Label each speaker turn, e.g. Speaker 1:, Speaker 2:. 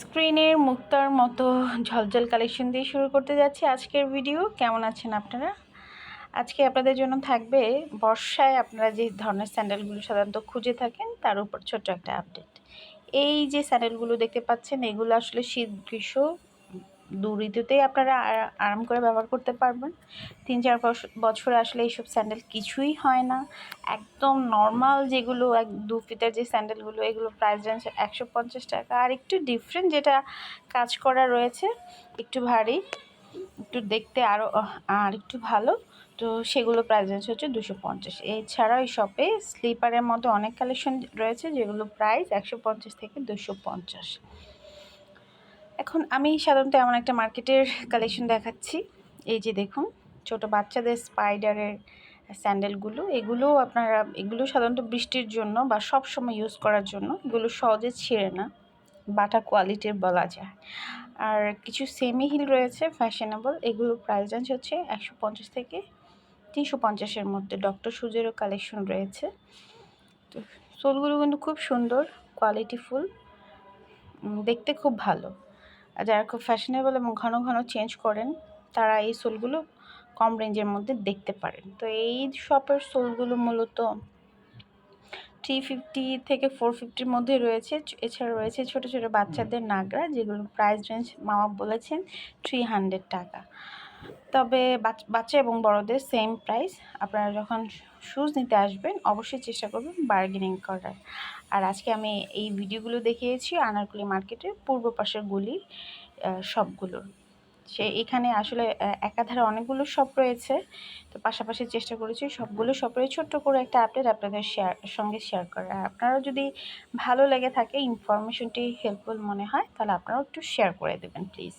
Speaker 1: স্ক্রিনের মুক্তার মতো ঝলঝল কালেকশন দিয়ে শুরু করতে যাচ্ছি আজকের ভিডিও কেমন আছেন আপনারা? আজকে আপনাদের জন্য থাকবে বর্ষায় আপনারা যে ধরনের স্যান্ডেলগুলো সাধারণত খুঁজে থাকেন, তার উপর ছোট্ট একটা আপডেট এই যে স্যান্ডেলগুলো দেখতে পাচ্ছেন, এগুলো আসলে শীত গ্রীষ্ম দু ঋতুতেই আপনারা আরাম করে ব্যবহার করতে পারবেন। তিন, চার বছ- বছরে আসলে এইসব স্যান্ডেল কিছুই হয় না। একদম নর্মাল যেগুলো, এক দু ফিটের যে স্যান্ডেলগুলো, এগুলো প্রাইস রেঞ্জ একশো পঞ্চাশ টাকা। আর একটু ডিফারেন্ট যেটা কাজ করা রয়েছে, একটু ভারী, একটু দেখতে আরও আর একটু ভালো, তো সেগুলো প্রাইস রেঞ্জ হচ্ছে দুশো পঞ্চাশ। এছাড়াও এই শপে স্লিপারের মধ্যে অনেক কালেকশন রয়েছে, যেগুলো প্রাইস একশো পঞ্চাশ থেকে দুশো পঞ্চাশ। এখন আমি সাধারণত এমন একটা মার্কেটের কালেকশন দেখাচ্ছি। এই যে দেখুন, ছোট বাচ্চাদের স্পাইডারের স্যান্ডেলগুলো এগুলো আপনারা, এগুলো সাধারণত বৃষ্টির জন্য বা সব সময় ইউজ করার জন্য এগুলো সহজে ছিঁড়ে না। বাটা কোয়ালিটির বলা যায়। আর কিছু সেমি হিল রয়েছে ফ্যাশনেবল এগুলো প্রাইস রেঞ্জ হচ্ছে একশো পঞ্চাশ থেকে তিনশো পঞ্চাশের মধ্যে। ডক্টর সুজেরও কালেকশন রয়েছে। তো সোলগুলো কিন্তু খুব সুন্দর কোয়ালিটিফুল দেখতে খুব ভালো। যারা খুব ফ্যাশনেবল এবং ঘন ঘন চেঞ্জ করেন, তারা এই সোলগুলো কম রেঞ্জের মধ্যে দেখতে পারেন। তো এই শপের সোলগুলো মূলত থ্রি ফিফটি থেকে ফোর ফিফটির মধ্যে রয়েছে। এছাড়া রয়েছে ছোট ছোট বাচ্চাদের নাগরা যেগুলো প্রাইস রেঞ্জ মামা বলেছেন থ্রি হান্ড্রেড টাকা। তবে বাচ- বাচ্চা এবং বড়দের সেম প্রাইস আপনারা যখন শুজ নিতে আসবেন অবশ্যই চেষ্টা করবেন বার্গেনিং করার। আর আজকে আমি এই ভিডিওগুলো দেখিয়েছি আনারকুলি মার্কেটের পূর্ব পাশের আহ, সবগুলোর। সে এখানে আসলে একাধারে অনেকগুলো শপ রয়েছে। তো পাশাপাশি চেষ্টা করেছি সবগুলো শপের ছোট্ট করে একটা আপডেট আপনাদের শেয়ার সঙ্গে শেয়ার করার। আপনারাও যদি ভালো লেগে থাকে ইনফরমেশনটি হেল্পফুল মনে হয় তাহলে আপনারাও একটু শেয়ার করে দেবেন প্লিজ